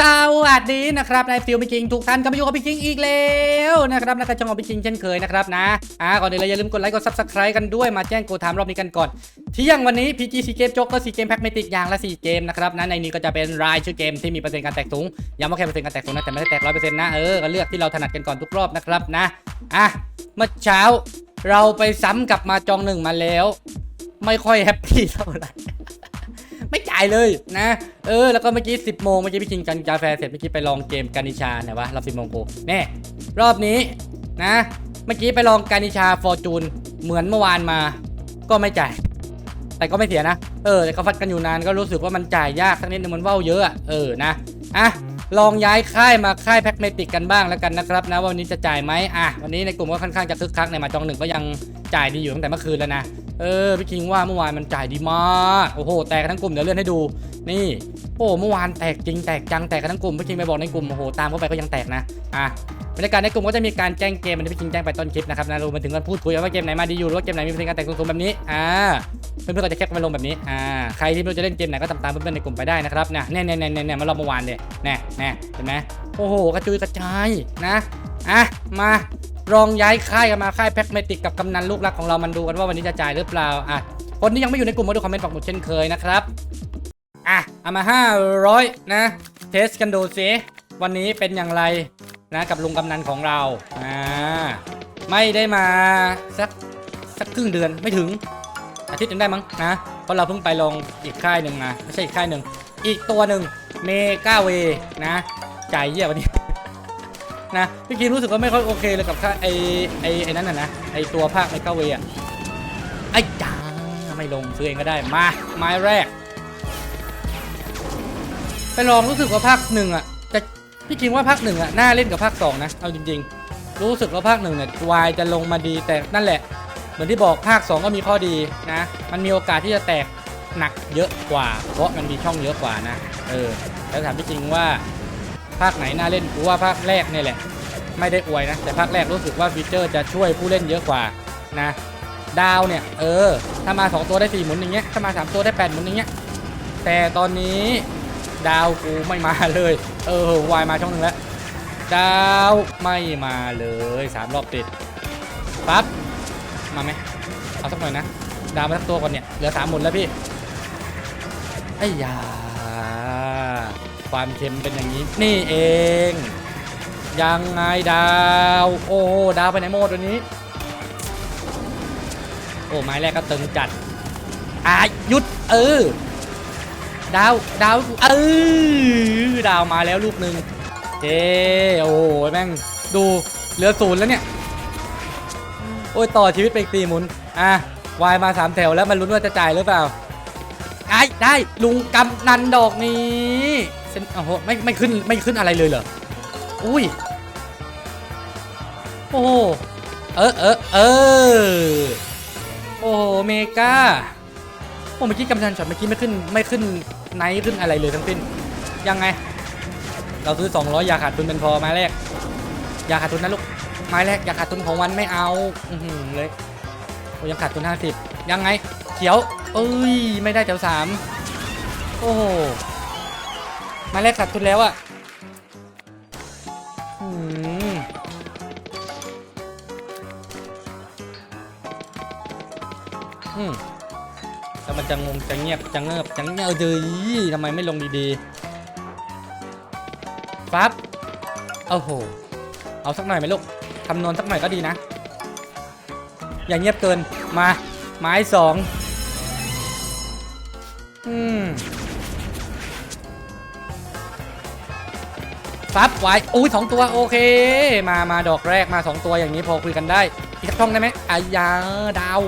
สวัสดีนะครับนายฟิลพี่คิงทุกท่านก็มาอยู่กับพี่คิงอีกแล้วนะครับนักระจองของพี่คิงเช่นเคยนะครับนะอ่าก่อนอื่นเลยอย่าลืมกดไลค์กดซับสไครต์กันด้วยมาแจ้งโกไทม์รอบนี้กันก่อนเที่ยงวันนี้ PG ซีเกมจ็อกกอร์ซีเกมแพ็กเมติกอย่างละ 4 เกมนะครับนะในนี้ก็จะเป็นรายชื่อเกมที่มีเปอร์เซ็นต์การแตกสูงย้ำว่าแค่เปอร์เซ็นต์การแตกสูงนะแต่ไม่ได้แตกร้อยเปอร์เซ็นต์นะเออก็เลือกที่เราถนัดกันก่อนทุกรอบนะครับนะอะ เมื่อเช้าเราไปซ้ำกับมาจองหนึ่งมาแล้ว ไม่ค่อยแฮปปี้เท่าไหร่ไม่จ่ายเลยนะ เออ แล้วก็เมื่อกี้ 10 โมงเมื่อกี้พี่กินกันกาแฟเสร็จเมื่อกี้ไปลองเกมกานิชาเนี่ยวะรอบ10โมงกูแน่รอบนี้นะ เมื่อกี้ไปลองกานิชาฟอร์จูนเหมือนเมื่อวานมา ก็ไม่จ่าย แต่ก็ไม่เสียนะ เออแต่ก็ฟัดกันอยู่นานก็รู้สึกว่ามันจ่ายยากสักนิดนึงมันเว้าเยอะเออนะอะ ลองย้ายค่ายมาค่ายแพ็กเมติกกันบ้างแล้วกันนะครับนะวันนี้จะจ่ายไหมอะวันนี้ในกลุ่มก็ค่อนข้างจะคึกคักในมาจองหนึ่งก็ยังจ่ายดีอยู่ตั้งแต่เมื่อคืนแล้วนะเออพี่คิงว่าเมื่อวานมันจ่ายดีมากโอ้โหแตกทั้งกลุ่มเดี๋ยวเลื่อนให้ดู นี่โอ้เมื่อวานแตกจริงแตกจังแตกกันทั้งกลุ่มพี่คิงไปบอกในกลุ่มโอ้โหตามเข้าไปก็ยังแตกนะอะ บรรยากาศในกลุ่มก็จะมีการแจ้งเกมมันที่พี่คิงแจ้งไปต้นคลิปนะครับนะรวมไปถึงการพูดคุยว่าเกมไหนมาดีอยู่หรือว่าเกมไหนมีเป็นการแตกสูงๆแบบนี้อ่าเพื่อนๆก็จะแคปมาลงแบบนี้อ่าใครที่ไม่รู้จะเล่นเกมไหนก็ตามตามเพื่อนๆในกลุ่มไปได้นะครับนี่ยเนี่ยเนี่ยเนี่ยเนี่ยมารอบเมื่อวานเนี่ยแน่แน่เห็นไหมโอ้โหกระจุยกระจายนะอะมาลองย้ายค่ายกันมาค่ายแพ็กเมติกกับกำนันลูกรักของเรามันดูกันว่าวันนี้จะจ่ายหรือเปล่าอะคนที่ยังไม่อยู่ในกลุ่มมาดูคอมเมนต์ปักหมุดเช่นเคยนะครับอะเอามา 500 นะ เทสกันดูสิวันนี้เป็นอย่างไร นะกับลุงกำนันของเราอ่าไม่ได้มาสักสักครึ่งเดือนไม่ถึง อาทิตย์นึงได้มั้งนะเพราะเราเพิ่งไปลงอีกค่ายหนึ่งมาไม่ใช่อีกค่ายหนึ่งอีกตัวหนึ่งเมกาเวนะจ่ายเยี่ยวันนี้นะพี่กีรู้สึกว่าไม่ค่อยโอเคเลยกับค่าไอไอไอนั้นน่ะนะไอตัวภาคเมกาเวอะไอจ้าไม่ลงซื้อเองก็ได้มาไม้แรก ไปลองรู้สึกว่าภาคหนึ่งอะ พี่คิงว่าภาคหนึ่งอะน่าเล่นกับภาคสองนะเอาจริง ๆ รู้สึกว่าภาคหนึ่งเนี่ยวายจะลงมาดีแต่นั่นแหละ เหมือนที่บอกภาค 2 ก็มีข้อดีนะ มันมีโอกาสที่จะแตกหนักเยอะกว่า เพราะมันมีช่องเยอะกว่านะเออแล้วถามพี่จริงว่าภาคไหนน่าเล่นกูว่าภาคแรกเนี่ยแหละ ไม่ได้อวยนะ แต่ภาคแรกรู้สึกว่าฟีเจอร์จะช่วยผู้เล่นเยอะกว่านะ ดาวเนี่ย เออ ถ้ามา 2 ตัวได้ 4 หมุนอย่างเงี้ยถ้ามา 3 ตัวได้ 8 หมุนอย่างเงี้ยแต่ตอนนี้ดาวกูไม่มาเลย เออวายมาช่องหนึ่งแล้วดาวไม่มาเลยสามรอบติดปั๊บมาไหมเอาสักหน่อยนะ ดาวมาสักตัวก่อนเนี่ย เหลือสามหมุนแล้วพี่ไอ้ยาความเค็มเป็นอย่างนี้ นี่เอง ยังไงดาว โอ้ดาวไปไหนโมดวันนี้ โอ้ไม้แรกก็ตึงจัดอายุดเออ ดาว ดาว เออดาวมาแล้วลูกหนึ่งเจ๊โอ้โหแม่ง ดูเหลือศูนย์แล้วเนี่ย โอ้ย ต่อชีวิตไปอีกสี่หมุน อะวายมาสามแถวแล้วมันลุ้นว่าจะจ่ายหรือเปล่าไอ้ได้ลุงกำนันดอกนี้เส้นโอ้โหไม่ไม่ขึ้นไม่ขึ้นอะไรเลยเหรอ อุ้ย โอ้เออเออเออโอ้โหเมกา เมื่อกี้กำนันช็อตเมื่อกี้ไม่ขึ้นไม่ขึ้นไนท์ขึ้นอะไรเลยทั้งสิ้นยังไง เราซื้อ 200 อย่าขาดทุนเป็นพอไม้แรก อย่าขาดทุนนะลูกไม้แรกอย่าขาดทุนของวันไม่เอาอืเลยโอ้ยังขาดทุน50 ยังไง เขียว เอ้ยไม่ได้แถวสามโอ้โหไม้แรกขาดทุนแล้วอะอืมอืม แต่มันจะงงจะเงียบจะเงิบจะเงียบเจยทำไมไม่ลงดีๆปั๊บโอ้โห เอาสักหน่อยไหมลูกคำนวณสักหน่อยก็ดีนะ อย่าเงียบเกินมาไม้สองอืมฟับไว้อุ้ยสองตัวโอเค มามาดอกแรกมาสองตัวอย่างนี้พอคุยกันได้ อีกสักช่องได้ไหมอายาดาว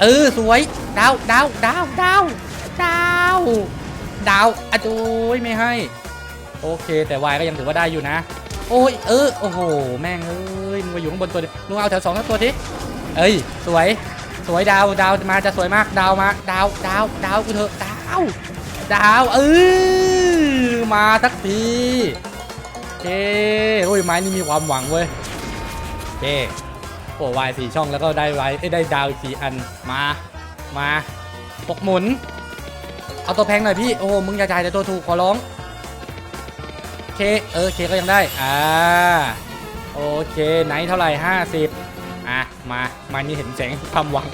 เออสวยดาวดาวดาวดาวดาวดาวอะโดยไม่ให้ โอเค แต่วายก็ยังถือว่าได้อยู่นะ โอ้ยเออโอ้โหแม่งเอ้ยมึงมาอยู่ข้างบนตัวเดียวมึงเอาแถวสองสักตัวทีเอ้ยสวยสวยดาวดาวมาจะสวยมากดาวมาดาวดาวดาวกูเถอะดาวดาวเออมาสักทีเจ้โอ้ยไม้นี่มีความหวังเว้ยเจ้ โอ้วายสี่ช่องแล้วก็ได้ไว้เอ้ยได้ดาวสี่อันมามาปกหมุน เอาตัวแพงหน่อยพี่ โอ้มึงอย่าจ่ายแต่ตัวถูกขอร้องเคเออเคก็ยังได้ อ่า โอเคไหนเท่าไหร่ห้าสิบอะ มามานี่เห็นแสงความหวัง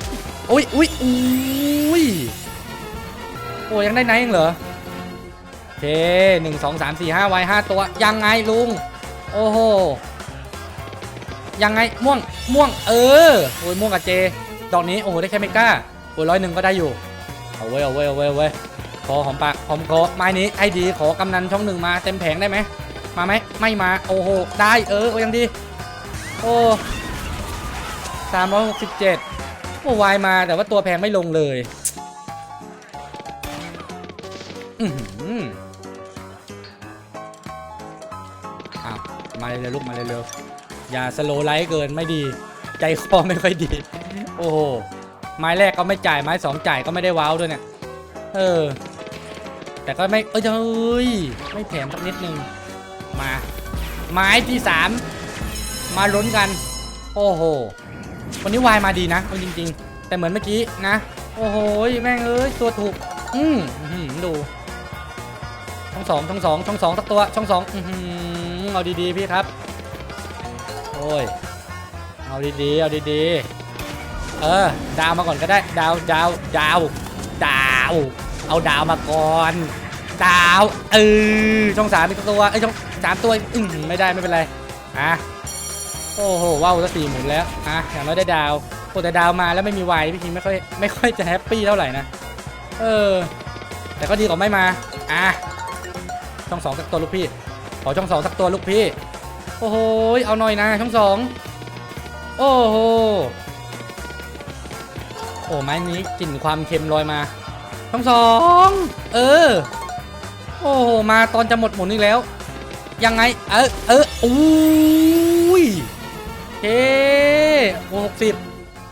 อุ้ยอุ้ยอุ้ยโอ้ยังได้ไหนเองเหรอโอเคหนึ่งสองสามสี่ห้าไว้ห้าตัว ยังไงลุง โอ้โห ยังไงม่วงม่วงเออโอ้ยม่วงกับเจ ดอกนี้โอ้โหได้แค่เมกาโอ้ยร้อยหนึ่งก็ได้อยู่เอาเว้ยเอาเว้ยเอาเว้ยเอาเว้ยขอหอมปากหอมคอไม้นี้ไอ้ดีขอกำนันช่องหนึ่งมาเต็มแผงได้ไหมมาไหมไม่มาโอ้โหได้เออโอ้ยังดีโอ้สามร้อยหกสิบเจ็ดโอ้วายมาแต่ว่าตัวแพงไม่ลงเลยอือออ้าวมาเร็วๆลูกมาเร็วๆ อย่าสโลไลท์เกินไม่ดี ใจคอไม่ค่อยดี โอ้โห ไม้แรกก็ไม่จ่ายไม้สองจ่ายก็ไม่ได้ว้าวด้วยเนี่ย เออ แต่ก็ไม่ เอ้ยเฮ้ยไม่แถมสักนิดนึง มา ไม้ที่สามมาลุ้นกัน โอ้โห วันนี้วายมาดีนะเอาจริง ๆ แต่เหมือนเมื่อกี้นะ โอ้โห แม่งเอ้ยตัวถูก อืมดูช่องสองช่องสองช่องสองสักตัวช่องสองอืออเอาดีๆพี่ครับ โอ้ย เอาดีๆ เอาดีๆ เออ ดาวมาก่อนก็ได้ ดาวดาวดาวดาว เอาดาวมาก่อน ดาว เออ ช่องสามอีกตัว เอ้ยช่องสามตัวอืมไม่ได้ไม่เป็นไร อะ โอ้โห ว้าวจะสี่หมุนแล้ว อะ อย่างน้อยได้ดาวโอ้แต่ดาวมาแล้วไม่มีไวพี่คิงไม่ค่อยไม่ค่อยจะแฮปปี้เท่าไหร่นะ เออ แต่ก็ดีกว่าไม่มา อะ ช่องสองสักตัวลูกพี่ ขอช่องสองสักตัวลูกพี่ โอ้โหเอาหน่อยนะช่องสองโอ้โหโอ้ไม้นี้กลิ่นความเค็มลอยมาทั้งสองเออ โอ้โหมาตอนจะหมดหมุนอีกแล้ว ยังไง เออเอออุ้ยเคโอ้หกสิบ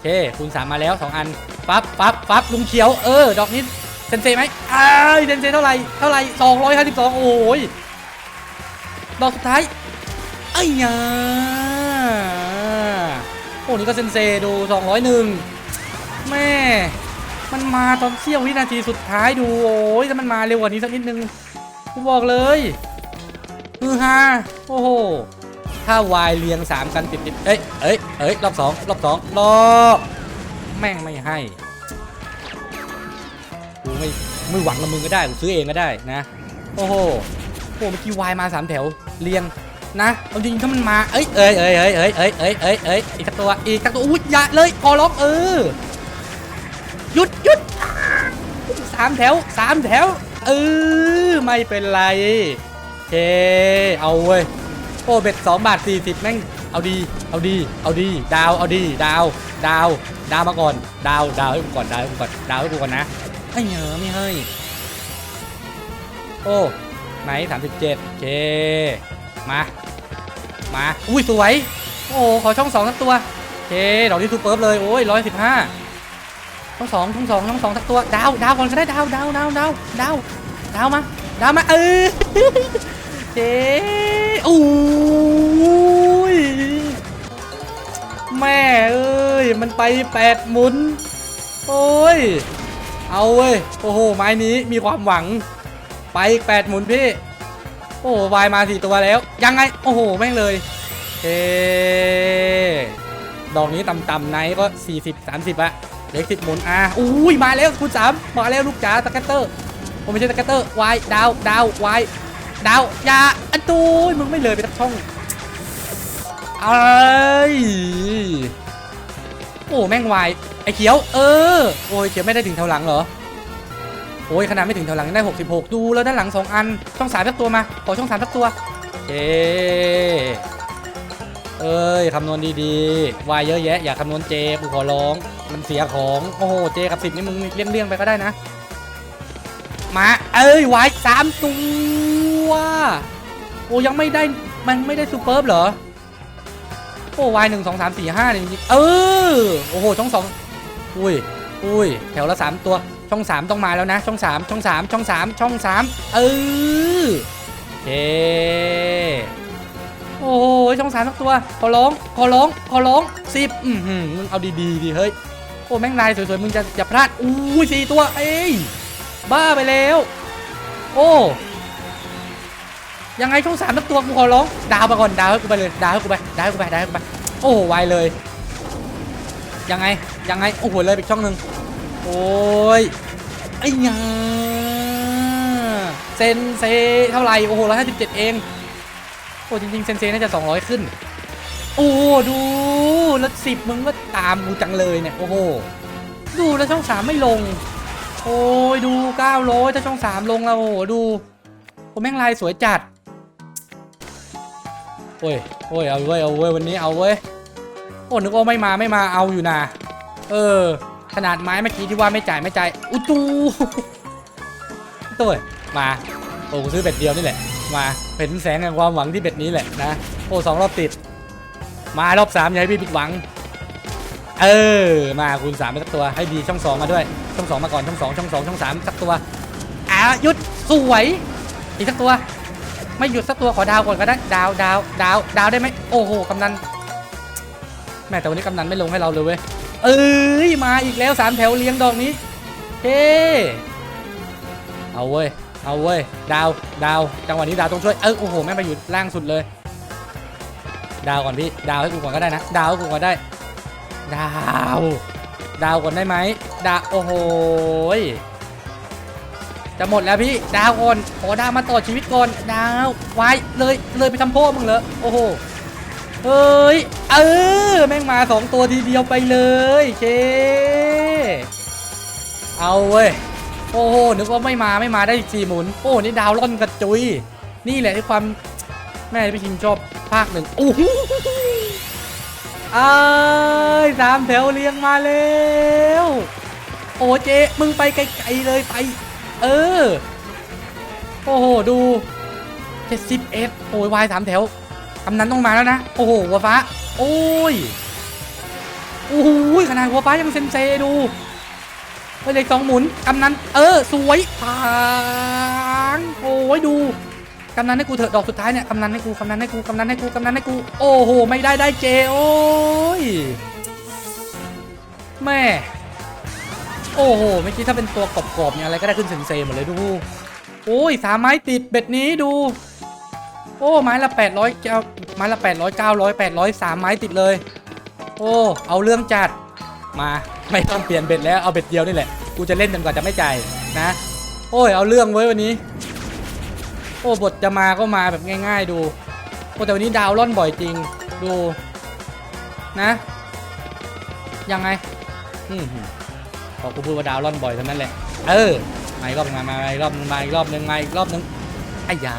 เคคูณสามมาแล้วสองอันปั๊บปั๊บปั๊บลุงเขียว เออ ดอกนี้เซนเซไหมอ้ายเซนเซเท่าไหร่ เท่าไหร่สองร้อยห้าสิบสองโอ้ย ดอกสุดท้าย อ้ยาโอ้นี่ก็เซนเซดู 201 แม่ มันมาตอนเสี้ยววินาทีสุดท้ายดู โอ้ยถ้ามันมาเร็วกว่านี้สักนิดนึงกูบอกเลยฮือฮาโอ้โห ถ้าวายเรียง 3 กันติดติดเอ้ยเอ้ยเอ้ยรอบ 2 รอบ 2 รอบแม่งไม่ให้กูไม่ไม่หวังกับมึงก็ได้กูซื้อเองก็ได้นะ โอ้โหโอ้เมื่อกี้วายมาสามแถวเรียง นะเอาจริงถ้ามันมา เอ้ยเอ้ยเอ้ยเอ้ยเอ้ยเอ้ยเอ้ยเอ้ยเอ้ยอีกสักตัวอีกสักตัวอุ้ยอย่าเลยขอร้องเออหยุดหยุดสามแถวสามแถวเออไม่เป็นไรเคเอาเว้ยโอ้เบ็ดสองบาทสี่สิบแม่งเอาดีเอาดีเอาดีดาวเอาดีดาวดาวดาวมาก่อนดาวดาวให้กูก่อนดาวให้กูก่อนดาวให้กูก่อนนะไอ้เหนอไม่ให้ยโอ้ไหนสามสิบเจ็ดเค มา มา อุ้ยสวย โอ้ขอช่องสองสักตัวเคดอกนี้ทูเปิร์ฟเลย โอ้ยร้อยสิบห้าช่องสองช่องสองช่องสองสักตัว ดาวดาวก่อนก็ได้ดาวดาวดาวดาวดาวดาวมาดาวมาเออเจ๊อุ้ยแม่เอ้ยมันไปแปดหมุน โอ้ย เอาเว้ย โอ้โห ไม้นี้มีความหวัง ไปอีกแปดหมุนพี่ โอ้วายมาสี่ตัวแล้ว ยังไง โอ้โห แม่งเลยเอดอกนี้ต่ำๆไนท์ก็ 40 30อะเล็กสิบหมุนอะอุ้ย มาแล้วคุณสามมาแล้วลูกจ๋าตะแกตเตอร์ผมไม่ใช่ตะแกตเตอร์วายดาวดาววายดาวยาอันตูยมึงไม่เลยไปทักช่องเอ้ยโอ้แม่งวายไอ้เขียว เออ โอ้ยเขียวไม่ได้ถึงแถวหลังเหรอ โอ้ยขนาดไม่ถึงแถวหลังยังได้ 66 ดูแล้วด้านหลัง 2 อัน ช่องสามสักตัวมา ขอช่องสามสักตัวเอเอ้ยคำนวณดีๆวายเยอะแยะ อย่าคำนวณเจกูขอร้อง มันเสียของ โอ้โห เจกับสิบนี่มึงเลี่ยงๆไปก็ได้นะ มา เอ้ยวายสามตัวโอ้ยังไม่ได้มันไม่ได้ซูเปอร์เหรอ โอ้วายหนึ่งสองสามสี่ห้าเนี่ยจริงๆเออ โอ้โหช่องสองอุ้ยอุ้ยแถวละสามตัว ช่องสามต้องมาแล้วนะ ช่องสามช่องสามช่องสามช่องสามเออโอเคโอ้โหช่องสามสักตัวขอร้องขอร้องขอร้องสิบอือหือมึงเอาดีๆดิเฮ้ยโอ้แม่งลายสวยๆมึงจะอย่าพลาดอู้สี่ตัวเอ้ยบ้าไปแล้ว โอ้ยังไงช่องสามสักตัวกูขอร้องดาวไปก่อนดาวให้กูไปเลยดาวให้กูไปดาวให้กูไปดาวให้กูไปโอ้ไวเลยยังไงยังไงโอ้โหเลยอีกช่องหนึ่ง อ้ยไอ้ยาเซนเซเท่าไหร่โอ้โหร้อยห้าสิบเจ็ดเอง โอ้จริงๆเซนเซน่าจะ200ขึ้น โอ้ดูแล้วสิบมึงก็ตามกูจังเลยเนี่ยโอ้โหดูแล้วช่องสามไม่ลง โอ้ยดู900ถ้าช่องสามลงแล้วโอ้โหดูโอ้แม่งลายสวยจัดโอ้ยโอ้ยเอาเว้ยเอาเว้ยวันนี้เอาเว้ยโอ้นึกว่าไม่มาไม่มาเอาอยู่นะเออ ขนาดไม้เมื่อกี้ที่ว่าไม่จ่ายไม่จ่ายอุยตูตัวมาโอ้กูซื้อเบ็ดเดียวนี่แหละ มาเป็นแสงแห่งความหวังที่เบ็ดนี้แหละนะโอ้สองรอบติด มารอบสามอย่าให้พี่ผิดหวัง เออมาคูณสามไปสักตัวให้ดีช่องสองมาด้วยช่องสองมาก่อนช่องสองช่องสองช่องสามสักตัวอ่าหยุดสวยอีกสักตัว ไม่หยุดสักตัวขอดาวก่อนก็ได้ดาวดาวดาวดาวได้ไหมโอ้โหกำนันแม่แต่วันนี้กำนันไม่ลงให้เราเลยเว้ย เอ้ยมาอีกแล้วสามแถวเลี้ยงดอกนี้เฮ้เอาเว้ย เอาเว้ย ดาว ดาว จังหวะนี้ดาวต้องช่วย เออโอ้โห แม่งไปอยู่ล่างสุดเลย ดาวก่อนพี่ ดาวให้กูก่อนก็ได้นะ ดาวให้กูก่อนได้ ดาว ดาวก่อนได้ไหม ดาว โอ้โห จะหมดแล้วพี่ ดาวก่อนขอดาวมาต่อชีวิตก่อน ดาว ไว้ เลย เลยไปทำโพ่มึงเหรอ โอ้โห เฮ้ย เออ แม่งมาสองตัวทีเดียวไปเลยเค เอาเว้ย โอ้โห นึกว่าไม่มาไม่มาได้อีกสี่หมุน โอ้นี่ดาวร่อนกระจุย นี่แหละที่ความแม่พี่ชิงชอบภาคหนึ่งโอ้โหเอ้ยสามแถวเรียงมาแล้วโอ้เจมึงไปไกลๆเลยไป เออ โอ้โห ดู70เอฟโอ้ยวายสามแถว กำนันต้องมาแล้วนะ โอ้โหหัวฟ้า โอ้ย โอ้โหขนาดหัวฟ้ายังเซนเซดูไปเลยสองหมุน กำนัน เออ สวยปางโอ้ยดู กำนันให้กูเถอะดอกสุดท้ายเนี่ย กำนันให้กู กำนันให้กู กำนันให้กู กำนันให้กู โอ้โห ไม่ได้ได้เจ โอ้ย แม่ โอ้โห เมื่อกี้ถ้าเป็นตัวกรอบๆเนี่ยอะไรก็ได้ขึ้นเซนเซหมดเลยดู โอ้ย สามไม้ติดเบ็ดนี้ดู โอ้ไม้ละ800เก้าไม้ละ800 900 800สามไม้ติดเลย โอ้เอาเรื่องจัดมาไม่ต้องเปลี่ยนเบ็ดแล้วเอาเบ็ดเดียวนี่แหละกูจะเล่นจนกว่าจะไม่จ่ายนะ โอ้ยเอาเรื่องไว้วันนี้ โอ้บทจะมาก็มาแบบง่าย ๆ ดูโอ้แต่วันนี้ดาวร่อนบ่อยจริงดูนะยังไงอืมพอกูพูดว่าดาวร่อนบ่อยเท่านั้นแหละเออมาอีกรอบนึงมามาอีกรอบนึงมาอีกรอบนึงมาอีกรอบนึงไอ้ยา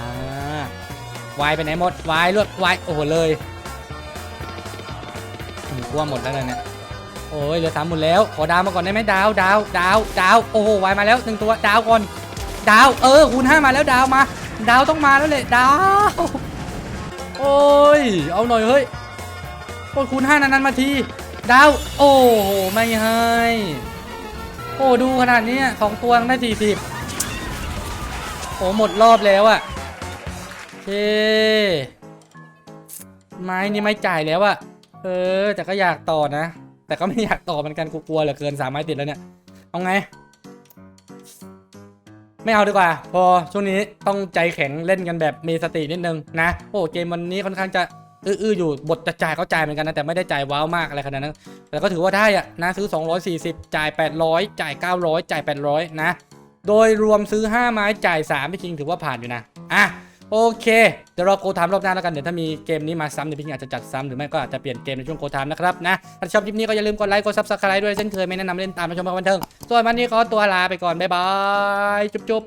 วายไปไหนหมดวายลวดวายโอ้โหเลยอืมกลัวหมดแล้วเนี่ยโอ้ยเหลือสามหมดแล้ว ขอดาวมาก่อนได้ไหมดาวดาวดาวดาวโอ้โหวายมาแล้วหนึ่งตัวดาวก่อนดาวเออคูณห้ามาแล้วดาวมา ดาวต้องมาแล้วเลยดาวโอ้ยเอาหน่อยเฮ้ยโอ้คูณห้านานๆมาทีดาวโอ้โหไม่ให้โอ้ดูขนาดนี้สองตัวงได้สี่สิบโอ้หมดรอบแล้วอะ เค ไม้นี่ไม่จ่ายแล้วอะเออ แต่ก็อยากต่อนะ แต่ก็ไม่อยากต่อเหมือนกันกูกลัวเหลือเกินสามไม้ติดแล้วเนี่ย เอาไง ไม่เอาดีกว่า พอช่วงนี้ต้องใจแข็งเล่นกันแบบมีสตินิดนึงนะ โอ้เกมวันนี้ค่อนข้างจะอื้อๆอยู่บทจะจ่ายเขาจ่ายเหมือนกันนะแต่ไม่ได้จ่ายว้าวมากอะไรขนาดนั้นแต่ก็ถือว่าได้อะนะซื้อ 240 จ่าย 800 จ่าย 900 จ่าย 800 นะ โดยรวมซื้อ 5 ไม้จ่าย3พี่คิงถือว่าผ่านอยู่นะอะ โอเค เดี๋ยวรอโกทามรอบหน้าแล้วกัน เดี๋ยวถ้ามีเกมนี้มาซ้ำเดี๋ยวพี่คิงอาจจะจัดซ้ำหรือไม่ก็อาจจะเปลี่ยนเกมในช่วงโกทามนะครับนะ ถ้าชอบคลิปนี้ก็อย่าลืมกดไลค์ กดซับสไครต์ด้วยเช่นเคยไม่แนะนำเล่นตามมาชมกันบันเทิง ส่วนวันนี้ขอตัวลาไปก่อน บ๊ายบาย จุ๊บ